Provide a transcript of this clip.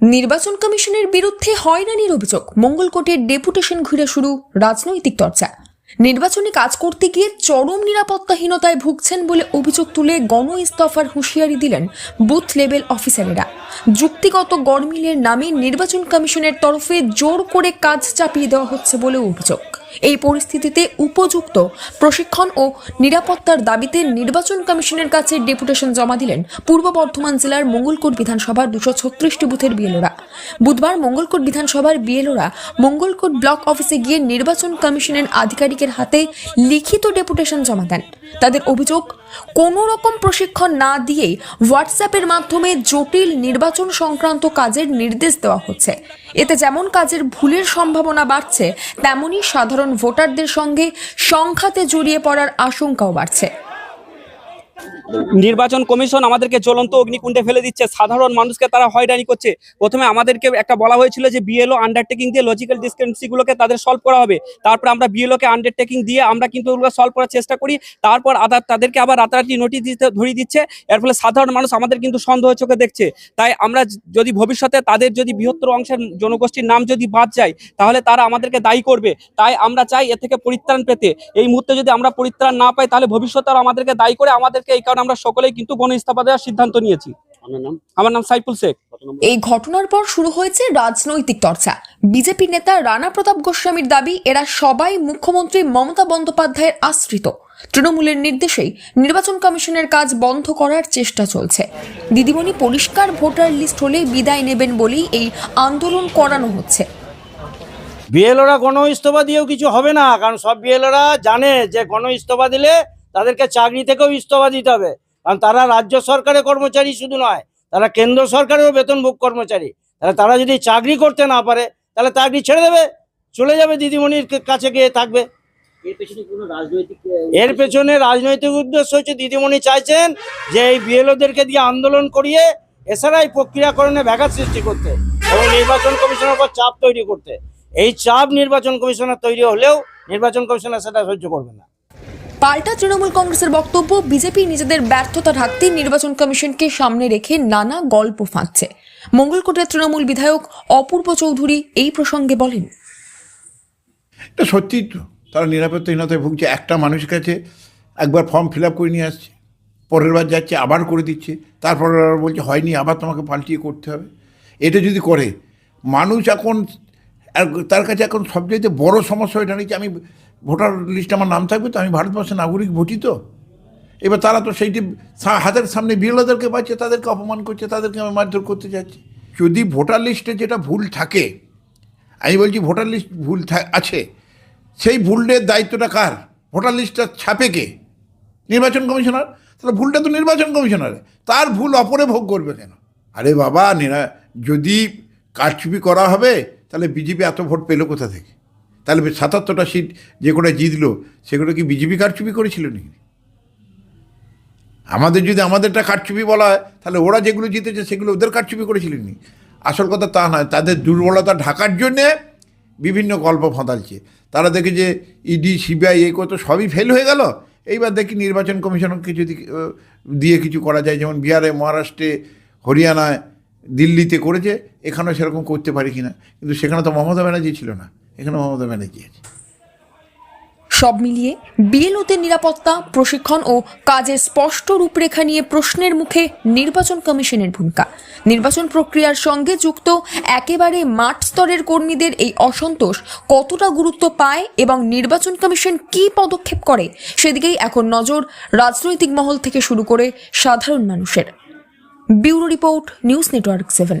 নির্বাচন কমিশনের বিরুদ্ধে হয়রানির অভিযোগ। মঙ্গলকোটের ডেপুটেশন ঘুরে শুরু রাজনৈতিক চর্চা। নির্বাচনে কাজ করতে গিয়ে চরম নিরাপত্তাহীনতায় ভুগছেন বলে অভিযোগ তুলে গণ ইস্তফার হুঁশিয়ারি দিলেন বুথ লেভেল অফিসারেরা। যুক্তিগত গরমিলের নামে নির্বাচন কমিশনের তরফে জোর করে কাজ চাপিয়ে দেওয়া হচ্ছে বলে অভিযোগ। এই পরিস্থিতিতে উপযুক্ত প্রশিক্ষণ ও নিরাপত্তার দাবিতে নির্বাচন কমিশনের কাছে ডেপুটেশন জমা দিলেন পূর্ব বর্ধমান জেলার মঙ্গলকোট বিধানসভার দুশো ছত্রিশটি বুথের বিএলওরা। বুধবার মঙ্গলকোট বিধানসভার বিএলওরা মঙ্গলকোট ব্লক অফিসে গিয়ে নির্বাচন কমিশনের আধিকারিকের হাতে লিখিত ডেপুটেশন জমা দেন। তাদের অভিযোগ কোনো রকম প্রশিক্ষণ না দিয়েই হোয়াটসঅ্যাপের মাধ্যমে জটিল নির্বাচন সংক্রান্ত কাজের নির্দেশ দেওয়া হচ্ছে। এতে যেমন কাজের ভুলের সম্ভাবনা বাড়ছে, তেমনই সাধারণ ভোটারদের সঙ্গে সংখ্যাতে জড়িয়ে পড়ার আশঙ্কাও বাড়ছে। নির্বাচন কমিশন আমাদেরকে জ্বলন্ত অগ্নিকুণ্ডে ফেলে দিচ্ছে। সাধারণ মানুষকে তারা হয়রানি করছে। প্রথমে আমাদেরকে একটা বলা হয়েছিল যে বিএলও আন্ডারটেকিং দিয়ে লজিক্যাল ডিসক্রিপেন্সিগুলোকে তাদের সলভ করা হবে। তারপর আমরা বিএলওকে আন্ডারটেকিং দিয়ে আমরা কিন্তু ওগুলো সলভ করার চেষ্টা করি। তারপর আদার তাদেরকে আবার রাতারাতি নোটিশ দিতে ধরিয়ে দিচ্ছে। এর ফলে সাধারণ মানুষ আমাদের কিন্তু সন্দেহ চোখে দেখছে। তাই আমরা যদি ভবিষ্যতে তাদের যদি বৃহত্তর অংশের জনগোষ্ঠীর নাম যদি বাদ যায়, তাহলে তারা আমাদেরকে দায়ী করবে। তাই আমরা চাই এ থেকে পরিত্রাণ পেতে। এই মুহূর্তে যদি আমরা পরিত্রাণ না পাই, তাহলে ভবিষ্যতে আমাদেরকে দায়ী করে আমাদেরকে এই কারণে আমরা সকলেই কিন্তু গণ ইস্তফা দেওয়ার সিদ্ধান্ত নিয়েছি। আমার নাম? সাইফুল শেখ। এই ঘটনার পর শুরু হয়েছে রাজনৈতিক চর্চা। বিজেপি নেতা রানা প্রতাপ গোস্বামীর দাবি এরা সবাই মুখ্যমন্ত্রী মমতা বন্দ্যোপাধ্যায়ের আশ্রিত। তৃণমূলের নির্দেশেই নির্বাচন কমিশনের কাজ বন্ধ করার চেষ্টা চলছে। দিদিমণি পরিষ্কার ভোটার লিস্ট হলে বিদায় নেবেন বলেই এই আন্দোলন করানো হচ্ছে। বিএলওরা গণ ইস্তফা দিয়েও কিছু হবে না কারণ সব বিএলওরা জানে যে গণ ইস্তফা দিলে তাদেরকে চাকরি থেকেও ইস্তফা দিতে হবে। কারণ তারা রাজ্য সরকারের কর্মচারী শুধু নয় তারা কেন্দ্র সরকারেরও বেতনভোগ কর্মচারী। তাহলে তারা যদি চাকরি করতে না পারে তাহলে চাকরি ছেড়ে দেবে চলে যাবে দিদিমণির কাছে গিয়ে থাকবে। এর পেছনে রাজনৈতিক উদ্দেশ্য? হচ্ছে দিদিমণি চাইছেন যে এই বিএলওদেরকে দিয়ে আন্দোলন করিয়ে এছাড়াই প্রক্রিয়াকরণে ব্যাঘাত সৃষ্টি করতে এবং নির্বাচন কমিশনের উপর চাপ তৈরি করতে। এই চাপ নির্বাচন কমিশনের তৈরি হলেও নির্বাচন কমিশনার সেটা সহ্য করবে না। পাল্টা তৃণমূল কংগ্রেসের বক্তব্য, বিজেপি নিজেদের ব্যর্থতা ঢাকতে নির্বাচন কমিশনকে সামনে রেখে নানা গল্প ফাঁদছে। মঙ্গলকোটের তৃণমূল বিধায়ক অপূর্ব চৌধুরী এই প্রসঙ্গে বলেন, এটা সত্যিই তো, তারা নিরাপত্তাহীনতায় ভুগছে। একটা মানুষের কাছে একবার ফর্ম ফিল আপ করে নিয়ে আসছে, পরের বার যাচ্ছে, আবার করে দিচ্ছে, তারপর বলছে, হয়নি, আবার তোমাকে পাল্টিয়ে করতে হবে। এটা যদি করে, মানুষ এখন, তার কাছে এখন সবচেয়ে বড় সমস্যা হয়ে দাঁড়িয়েছে। আমি ভোটার লিস্টে আমার নাম থাকবে তো, আমি ভারতবর্ষের নাগরিক ভোটি তো। এবার তারা তো সেইটি হাতের সামনে বিরোধীদেরকে পাচ্ছে, তাদেরকে অপমান করছে, তাদেরকে আমি মারধর করতে যাচ্ছে যদি ভোটার লিস্টে যেটা ভুল থাকে, আমি বলছি ভোটার লিস্ট ভুল আছে। সেই ভুলের দায়িত্বটা কার? ভোটার লিস্টটা ছাপে কে? নির্বাচন কমিশনার? তাহলে ভুলটা তো নির্বাচন কমিশনারের। তার ভুল অপরে ভোগ করবে কেন? আরে বাবা যদি কারচুপি করা হবে, তাহলে বিজেপি এত ভোট পেল কোথা থেকে? তাহলে সাতাত্তরটা সিট যে কটা জিতলো, সেগুলো কি বিজেপি কারচুপি করেছিল নাকি? আমাদের যদি আমাদেরটা কারচুপি বলা হয়, তাহলে ওরা যেগুলো জিতেছে সেগুলো ওদের কারচুপি করেছিলেন নি আসল কথা তা নয়, তাদের দুর্বলতা ঢাকার জন্যে বিভিন্ন গল্প ফাঁদালছে তারা দেখে যে ইডি, সিবিআই, এই কত সবই ফেল হয়ে গেল, এইবার দেখি নির্বাচন কমিশনকে যদি দিয়ে কিছু করা যায়। যেমন বিহারে, মহারাষ্ট্রে, হরিয়ানায়, দিল্লিতে করেছে, এখানেও সেরকম করতে পারি কিনা। কিন্তু সেখানে তো মমতা ব্যানার্জি ছিল না। এখানে মমতা ব্যানার্জি আছে। সব মিলিয়ে বিএলওদের নিরাপত্তা, প্রশিক্ষণ ও কাজের স্পষ্ট রূপরেখা নিয়ে প্রশ্নের মুখে নির্বাচন কমিশনের ভূমিকা। নির্বাচন প্রক্রিয়ার সঙ্গে যুক্ত একেবারে মাঠ স্তরের কর্মীদের এই অসন্তোষ কতটা গুরুত্ব পায় এবং নির্বাচন কমিশন কী পদক্ষেপ করে, সেদিকেই এখন নজর রাজনৈতিক মহল থেকে শুরু করে সাধারণ মানুষের। Bureau report, news network seven.